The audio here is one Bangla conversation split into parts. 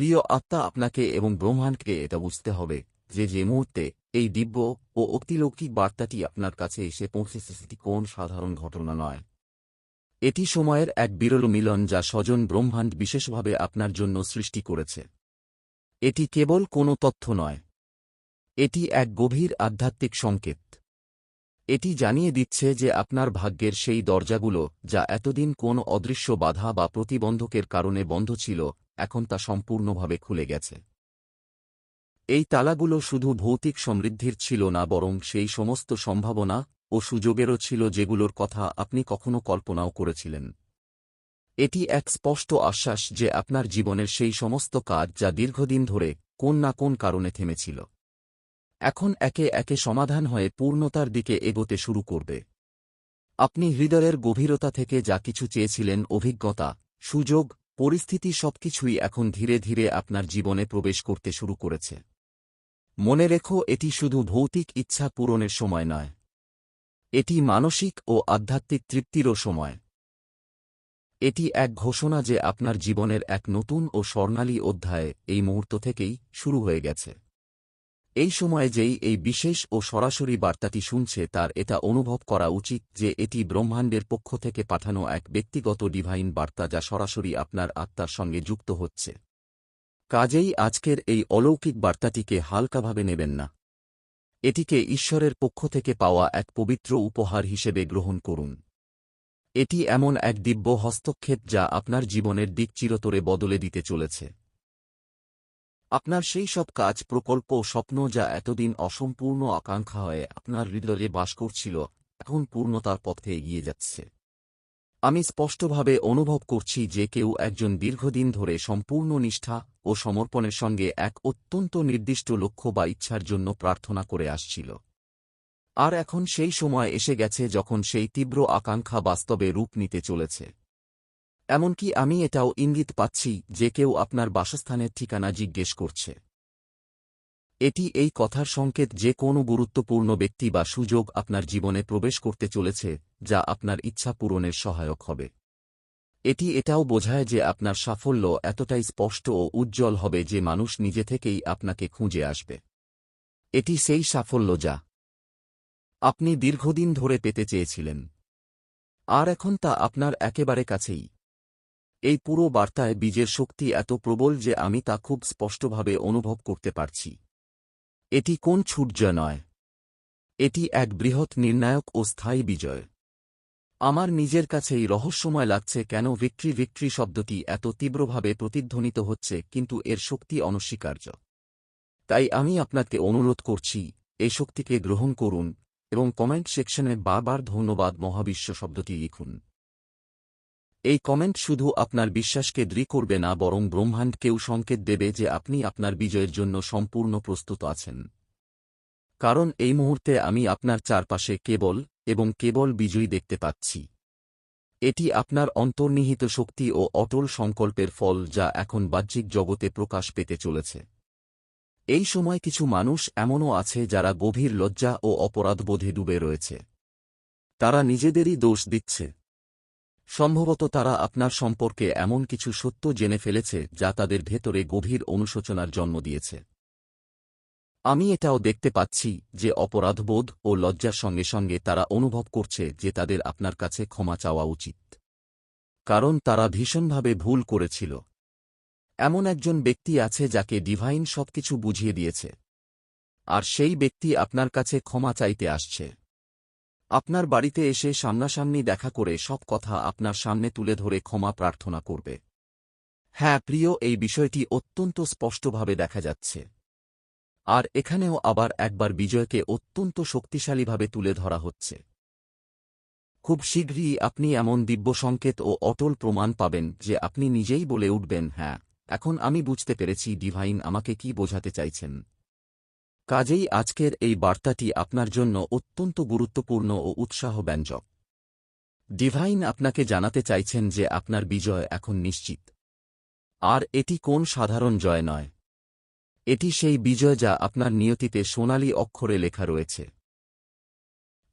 প্রিয় আত্মা আপনাকে এবং ব্রহ্মাণ্ডকে এটা বুঝতে হবে যে যে মুহূর্তে এই দিব্য ও অতিলৌকিক বার্তাটি আপনার কাছে এসে পৌঁছেছে, সেটি কোন সাধারণ ঘটনা নয়। এটি সময়ের এক বিরল মিলন যা স্বজন ব্রহ্মাণ্ড বিশেষভাবে আপনার জন্য সৃষ্টি করেছে। এটি কেবল কোনো তথ্য নয়। এটি এক গভীর আধ্যাত্মিক সংকেত। এটি জানিয়ে দিচ্ছে যে আপনার ভাগ্যের সেই দরজাগুলো যা এতদিন কোন অদৃশ্য বাধা বা প্রতিবন্ধকের কারণে বন্ধ ছিল এখন তা সম্পূর্ণভাবে খুলে গেছে। এই তালাগুলো শুধু ভৌতিক সমৃদ্ধির ছিল না, বরং সেই সমস্ত সম্ভাবনা ও সুযোগেরও ছিল যেগুলোর কথা আপনি কখনো কল্পনাও করেছিলেন। এটি এক স্পষ্ট আশ্বাস যে আপনার জীবনের সেই সমস্ত কাজ যা দীর্ঘদিন ধরে কোন না কোন কারণে থেমেছিল, এখন একে একে সমাধান হয়ে পূর্ণতার দিকে এগোতে শুরু করবে। আপনি হৃদয়ের গভীরতা থেকে যা কিছু চেয়েছিলেন, অভিজ্ঞতা, সুযোগ পরিস্থিতি সবকিছুই এখন ধীরে ধীরে আপনার জীবনে প্রবেশ করতে শুরু করেছে। মনে রেখো, এটি শুধু ভৌতিক ইচ্ছা পূরণের সময় নয়। এটি মানসিক ও আধ্যাত্মিক তৃপ্তিরও সময়। এটি এক ঘোষণা যে আপনার জীবনের এক নতুন ও স্বর্ণালী অধ্যায় এই মুহূর্ত থেকেই শুরু হয়ে গেছে। এই সময়ে যেই এই বিশেষ ও সরাসরি বার্তাটি শুনছে তার এটা অনুভব করা উচিত যে এটি ব্রহ্মাণ্ডের পক্ষ থেকে পাঠানো এক ব্যক্তিগত ডিভাইন বার্তা যা সরাসরি আপনার আত্মার সঙ্গে যুক্ত হচ্ছে। কাজেই আজকের এই অলৌকিক বার্তাটিকে হালকাভাবে নেবেন না। এটিকে ঈশ্বরের পক্ষ থেকে পাওয়া এক পবিত্র উপহার হিসেবে গ্রহণ করুন। এটি এমন এক দিব্য হস্তক্ষেপ যা আপনার জীবনের দিক চিরতরে বদলে দিতে চলেছে। আপনার সেই সব কাজ, প্রকল্প স্বপ্ন যা এতদিন অসম্পূর্ণ আকাঙ্ক্ষা হয়ে আপনার হৃদয়ে বাস করছিল, এখন পূর্ণতার পথে এগিয়ে যাচ্ছে। আমি স্পষ্টভাবে অনুভব করছি যে কেউ একজন দীর্ঘদিন ধরে সম্পূর্ণ নিষ্ঠা ও সমর্পণের সঙ্গে এক অত্যন্ত নির্দিষ্ট লক্ষ্য বা ইচ্ছার জন্য প্রার্থনা করে আসছিল। আর এখন সেই সময় এসে গেছে যখন সেই তীব্র আকাঙ্ক্ষা বাস্তবে রূপ নিতে চলেছে। এমনকি আমি এটাও ইঙ্গিত পাচ্ছি যে কেউ আপনার বাসস্থানের ঠিকানা জিজ্ঞেস করছে। এটি এই কথার সংকেত যে কোনো গুরুত্বপূর্ণ ব্যক্তি বা সুযোগ আপনার জীবনে প্রবেশ করতে চলেছে, যা আপনার ইচ্ছা পূরণের সহায়ক হবে। এটি এটাও বোঝায় যে আপনার সাফল্য এতটাই স্পষ্ট ও উজ্জ্বল হবে যে মানুষ নিজে থেকেই আপনাকে খুঁজে আসবে। এটি সেই সাফল্য যা আপনি দীর্ঘদিন ধরে পেতে চেয়েছিলেন। আর এখন তা আপনার একেবারে কাছেই। এই পুরো বার্তায় বীজের শক্তি এত প্রবল যে আমি তা খুব স্পষ্টভাবে অনুভব করতে পারছি। এটি কোন ছুট্য নয়? এটি এক বৃহৎ নির্ণায়ক ও স্থায়ী বিজয়। আমার নিজের কাছেই রহস্যময় লাগছে কেন ভিক্ট্রি ভিক্ট্রি শব্দটি এত তীব্রভাবে প্রতিধ্বনিত হচ্ছে, কিন্তু এর শক্তি অনস্বীকার্য। তাই আমি আপনাকে অনুরোধ করছি, এই শক্তিকে গ্রহণ করুন এবং কমেন্ট সেকশনে বারবার ধন্যবাদ মহাবিশ্ব শব্দটি লিখুন। এই কমেন্ট শুধু আপনার বিশ্বাসকে দৃঢ় করবে না, বরং ব্রহ্মাণ্ডকেও সংকেত দেবে যে আপনি আপনার বিজয়ের জন্য সম্পূর্ণ প্রস্তুত আছেন। কারণ এই মুহূর্তে আমি আপনার চারপাশে কেবল এবং কেবল বিজয়ী দেখতে পাচ্ছি। এটি আপনার অন্তর্নিহিত শক্তি ও অটল সংকল্পের ফল যা এখন বাহ্যিক জগতে প্রকাশ পেতে চলেছে। এই সময় কিছু মানুষ এমনও আছে যারা গভীর লজ্জা ও অপরাধবোধে ডুবে রয়েছে। তারা নিজেদেরই দোষ দিচ্ছে। সম্ভবত তারা আপনার সম্পর্কে এমন কিছু সত্য জেনে ফেলেছে যা তাদের ভেতরে গভীর অনুশোচনার জন্ম দিয়েছে। আমি এটাও দেখতে পাচ্ছি যে অপরাধবোধ ও লজ্জার সঙ্গে সঙ্গে তারা অনুভব করছে যে তাদের আপনার কাছে ক্ষমা চাওয়া উচিত। কারণ তারা ভীষণভাবে ভুল করেছিল। এমন একজন ব্যক্তি আছে যাকে ডিভাইন সবকিছু বুঝিয়ে দিয়েছে। আর সেই ব্যক্তি আপনার কাছে ক্ষমা চাইতে আসছে। আপনার বাড়িতে এসে সামনাসামনি দেখা করে সব কথা আপনার সামনে তুলে ধরে ক্ষমা প্রার্থনা করবে। হ্যাঁ প্রিয়, এই বিষয়টি অত্যন্ত স্পষ্টভাবে দেখা যাচ্ছে। আর এখানেও আবার একবার বিজয়কে অত্যন্ত শক্তিশালীভাবে তুলে ধরা হচ্ছে। খুব শীঘ্রই আপনি এমন দিব্য সংকেত ও অটল প্রমাণ পাবেন যে আপনি নিজেই বলে উঠবেন হ্যাঁ এখন আমি বুঝতে পেরেছি ডিভাইন আমাকে কি বোঝাতে চাইছেন। কাজেই আজকের এই বার্তাটি আপনার জন্য অত্যন্ত গুরুত্বপূর্ণ ও উৎসাহব্যঞ্জক। ডিভাইন আপনাকে জানাতে চাইছেন যে আপনার বিজয় এখন নিশ্চিত। আর এটি কোন সাধারণ জয় নয়। এটি সেই বিজয় যা আপনার নিয়তিতে সোনালি অক্ষরে লেখা রয়েছে।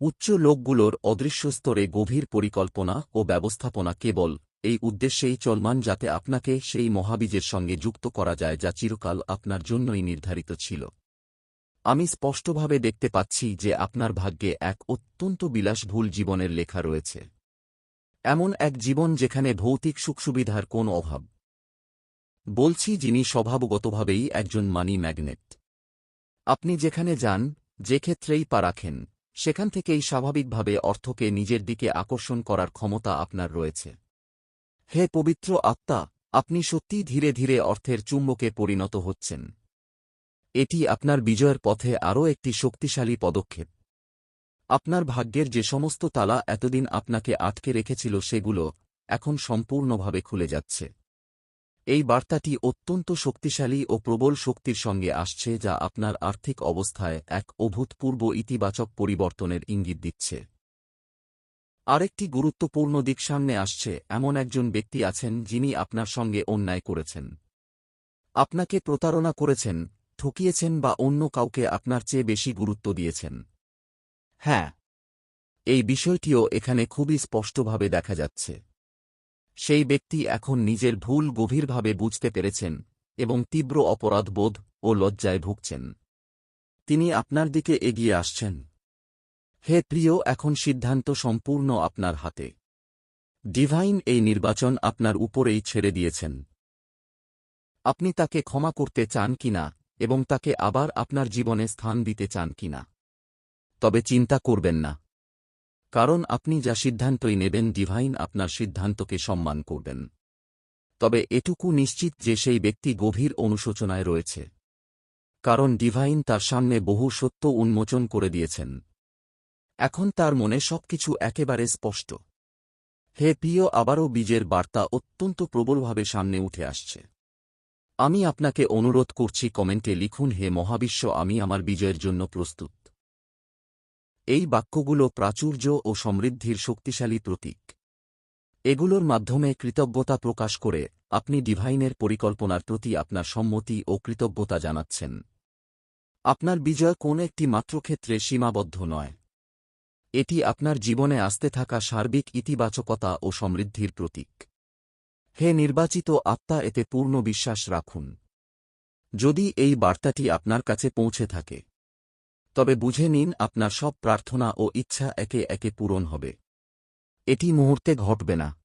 উচ্চ লোকগুলোর অদৃশ্য স্তরে গভীর পরিকল্পনা ও ব্যবস্থাপনা কেবল এই উদ্দেশ্যেই চলমান যাতে আপনাকে সেই মহাবীজের সঙ্গে যুক্ত করা যায় যা চিরকাল আপনার জন্যই নির্ধারিত ছিল। আমি স্পষ্টভাবে দেখতে পাচ্ছি যে আপনার ভাগ্যে এক অত্যন্ত বিলাসভুল জীবনের লেখা রয়েছে। এমন এক জীবন যেখানে ভৌতিক সুখসুবিধার কোন অভাব। বলছি যিনি স্বভাবগতভাবেই একজন মানি ম্যাগনেট। আপনি যেখানে যান, যে ক্ষেত্রেই পা রাখেন, সেখান থেকেই স্বাভাবিকভাবে অর্থকে নিজের দিকে আকর্ষণ করার ক্ষমতা আপনার রয়েছে। হে পবিত্র আত্মা, আপনি সত্যিই ধীরে ধীরে অর্থের চুম্বকে পরিণত হচ্ছেন। এটি আপনার বিজয়ের পথে আরও একটি শক্তিশালী পদক্ষেপ। আপনার ভাগ্যের যে সমস্ত তালা এতদিন আপনাকে আটকে রেখেছিল সেগুলো এখন সম্পূর্ণভাবে খুলে যাচ্ছে। এই বার্তাটি অত্যন্ত শক্তিশালী ও প্রবল শক্তির সঙ্গে আসছে যা আপনার আর্থিক অবস্থায় এক অভূতপূর্ব ইতিবাচক পরিবর্তনের ইঙ্গিত দিচ্ছে। আরেকটি গুরুত্বপূর্ণ দিক সামনে আসছে, এমন একজন ব্যক্তি আছেন যিনি আপনার সঙ্গে অন্যায় করেছেন। আপনাকে প্রতারণা করেছেন ঠকিয়েছেন বা অন্য কাউকে আপনার চেয়ে বেশি গুরুত্ব দিয়েছেন? হ্যাঁ। এই বিষয়টিও এখানে খুবই স্পষ্টভাবে দেখা যাচ্ছে। সেই ব্যক্তি এখন নিজের ভুল গভীরভাবে বুঝতে পেরেছেন এবং তীব্র অপরাধবোধ ও লজ্জায় ভুগছেন। তিনি আপনার দিকে এগিয়ে আসছেন। হে প্রিয়, এখন সিদ্ধান্ত সম্পূর্ণ আপনার হাতে। ডিভাইন এই নির্বাচন আপনার উপরেই ছেড়ে দিয়েছেন। আপনি তাকে ক্ষমা করতে চান কিনা এবং তাকে আবার আপনার জীবনে স্থান দিতে চান কিনা তবে চিন্তা করবেন না। কারণ আপনি যা সিদ্ধান্তই নেবেন ডিভাইন আপনার সিদ্ধান্তকে সম্মান করবেন। তবে এটুকু নিশ্চিত যে সেই ব্যক্তি গভীর অনুশোচনায় রয়েছে। কারণ ডিভাইন তার সামনে বহু সত্য উন্মোচন করে দিয়েছেন। এখন তার মনে সবকিছু একেবারে স্পষ্ট। হে প্রিয়, আবারও বীজের বার্তা অত্যন্ত প্রবলভাবে সামনে উঠে আসছে। আমি আপনাকে অনুরোধ করছি কমেন্টে লিখুন, হে মহাবিশ্ব, আমি আমার বিজয়ের জন্য প্রস্তুত। এই বাক্যগুলো প্রাচুর্য ও সমৃদ্ধির শক্তিশালী প্রতীক। এগুলোর মাধ্যমে কৃতজ্ঞতা প্রকাশ করে আপনি ডিভাইনের পরিকল্পনার প্রতি আপনার সম্মতি ও কৃতজ্ঞতা জানাচ্ছেন। আপনার বিজয় কোন একটি মাত্র ক্ষেত্রে সীমাবদ্ধ নয়। এটি আপনার জীবনে আসতে থাকা সার্বিক ইতিবাচকতা ও সমৃদ্ধির প্রতীক। হে নির্বাচিত আত্মা, এতে পূর্ণ বিশ্বাস রাখুন। যদি এই বার্তাটি আপনার কাছে পৌঁছে থাকে, তবে বুঝে নিন আপনার সব প্রার্থনা ও ইচ্ছা একে একে পূরণ হবে। এটি মুহূর্তে ঘটবে না।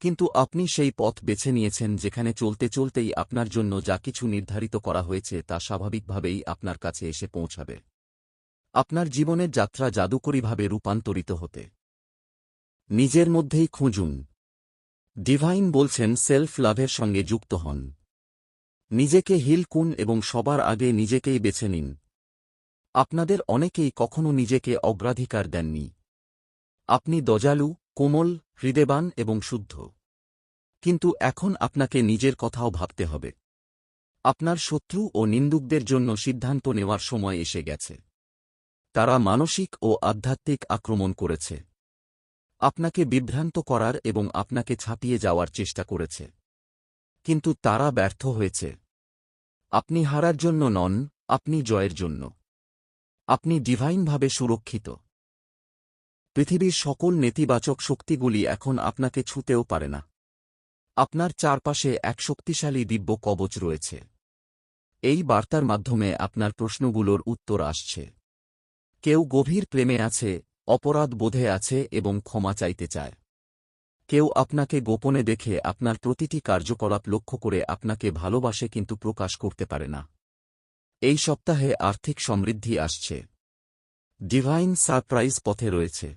কিন্তু আপনি সেই পথ বেছে নিয়েছেন যেখানে চলতে চলতেই আপনার জন্য যা কিছু নির্ধারিত করা হয়েছে তা স্বাভাবিকভাবেই আপনার কাছে এসে পৌঁছাবে। আপনার জীবনের যাত্রা জাদুকরীভাবে রূপান্তরিত হতে। নিজের মধ্যেই খুঁজুন। ডিভাইন বলছেন সেলফ লাভের সঙ্গে যুক্ত হন। নিজেকে হিল কুন এবং সবার আগে নিজেকেই বেছে নিন। আপনাদের অনেকেই কখনো নিজেকে অগ্রাধিকার দেননি। আপনি দজালু কোমল হৃদেবান এবং শুদ্ধ। কিন্তু এখন আপনাকে নিজের কথাও ভাবতে হবে। আপনার শত্রু ও নিন্দুকদের জন্য সিদ্ধান্ত নেওয়ার সময় এসে গেছে। তারা মানসিক ও আধ্যাত্মিক আক্রমণ করেছে। আপনাকে বিভ্রান্ত করার এবং আপনাকে ছাপিয়ে যাওয়ার চেষ্টা করেছে। কিন্তু তারা ব্যর্থ হয়েছে। আপনি হারার জন্য নন, আপনি জয়ের জন্য। আপনি ডিভাইনভাবে সুরক্ষিত। পৃথিবীর সকল নেতিবাচক শক্তিগুলি এখন আপনাকে ছুতেও পারে না। আপনার চারপাশে এক শক্তিশালী দিব্য কবচ রয়েছে। এই বার্তার মাধ্যমে আপনার প্রশ্নগুলোর উত্তর আসছে। কেউ গভীর প্রেমে আছে অপরাধ বোধে আছে এবং ক্ষমা চাইতে চায়। কেউ আপনাকে গোপনে দেখে আপনার প্রতিটি কার্যকলাপ লক্ষ্য করে আপনাকে ভালোবাসে কিন্তু প্রকাশ করতে পারে না। এই সপ্তাহে আর্থিক সমৃদ্ধি আসছে। ডিভাইন সারপ্রাইজ পথে রয়েছে।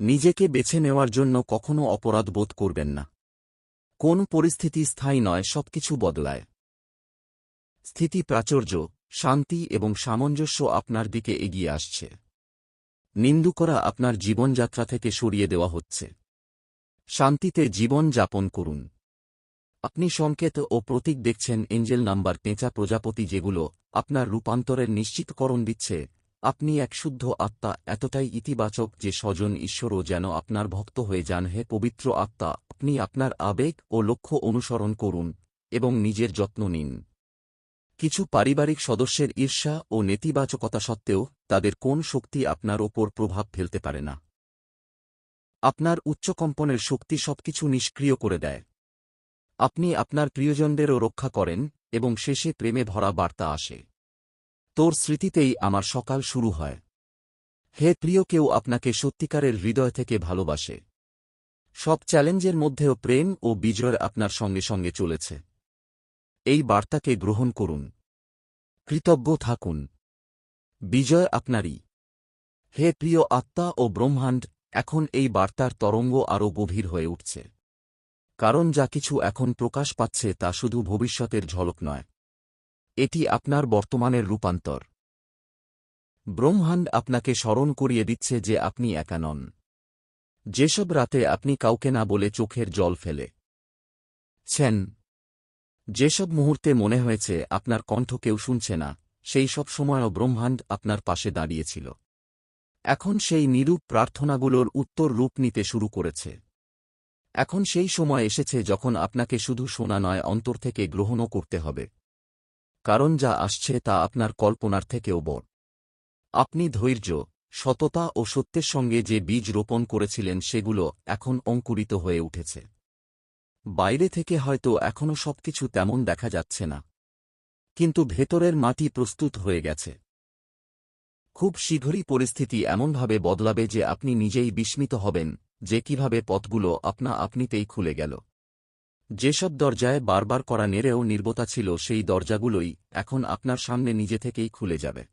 নিজেকে বেছে নেওয়ার জন্য কখনও অপরাধ বোধ করবেন না। কোন পরিস্থিতি স্থায়ী নয়, সবকিছু বদলায়। স্থিতি প্রাচুর্য, শান্তি এবং সামঞ্জস্য আপনার দিকে এগিয়ে আসছে। নিন্দু করা আপনার জীবনযাত্রা থেকে সরিয়ে দেওয়া হচ্ছে। শান্তিতে জীবন যাপন করুন। আপনি সংকেত ও প্রতীক দেখছেন এঞ্জেল নাম্বার পেঁচা প্রজাপতি যেগুলো আপনার রূপান্তরের নিশ্চিতকরণ দিচ্ছে। আপনি এক শুদ্ধ আত্মা, এতটাই ইতিবাচক যে স্বজন ঈশ্বরও যেন আপনার ভক্ত হয়ে যান হে পবিত্র আত্মা। আপনি আপনার আবেগ ও লক্ষ্য অনুসরণ করুন এবং নিজের যত্ন নিন। কিছু পারিবারিক সদস্যের ঈর্ষা ও নেতিবাচকতা সত্ত্বেও তাদের কোন শক্তি আপনার ওপর প্রভাব ফেলতে পারে না। আপনার উচ্চকম্পনের শক্তি সবকিছু নিষ্ক্রিয় করে দেয়। আপনি আপনার প্রিয়জনদেরও রক্ষা করেন এবং শেষে প্রেমে ভরা বার্তা আসে। তোর স্মৃতিতেই আমার সকাল শুরু হয়। হে প্রিয়, কেউ আপনাকে সত্যিকারের হৃদয় থেকে ভালোবাসে। সব চ্যালেঞ্জের মধ্যেও প্রেম ও বিজয় আপনার সঙ্গে সঙ্গে চলেছে। এই বার্তাকে গ্রহণ করুন। কৃতজ্ঞ থাকুন। বিজয় আপনারই। হে প্রিয় আত্মা ও ব্রহ্মাণ্ড, এখন এই বার্তার তরঙ্গ আরও গভীর হয়ে উঠছে। কারণ যা কিছু এখন প্রকাশ পাচ্ছে তা শুধু ভবিষ্যতের ঝলক নয়। এটি আপনার বর্তমানের রূপান্তর। ব্রহ্মাণ্ড আপনাকে স্মরণ করিয়ে দিচ্ছে যে আপনি একা নন। যেসব রাতে আপনি কাউকে না বলে চোখের জল ফেলে। ছেন যেসব মুহূর্তে মনে হয়েছে আপনার কণ্ঠ কেউ শুনছে না, সেই সব সময়ও ব্রহ্মাণ্ড আপনার পাশে দাঁড়িয়েছিল। এখন সেই নিরূপ প্রার্থনাগুলোর উত্তর রূপ নিতে শুরু করেছে। এখন সেই সময় এসেছে যখন আপনাকে শুধু শোনা নয়, অন্তর থেকে গ্রহণও করতে হবে। কারণ যা আসছে তা আপনার কল্পনার থেকেও বড়। আপনি ধৈর্য, সততা ও সত্যের সঙ্গে যে বীজ রোপণ করেছিলেন সেগুলো এখন অঙ্কুরিত হয়ে উঠেছে। বাইরে থেকে হয়তো এখনও সবকিছু তেমন দেখা যাচ্ছে না। কিন্তু ভেতরের মাটি প্রস্তুত হয়ে গেছে। খুব শীঘ্রই পরিস্থিতি এমনভাবে বদলাবে যে আপনি নিজেই বিস্মিত হবেন যে কীভাবে পথগুলো আপনা আপনিতেই খুলে গেল। যেসব দরজায় বারবার করা নেড়েও নির্বতা ছিল সেই দরজাগুলোই এখন আপনার সামনে নিজে থেকেই খুলে যাবে।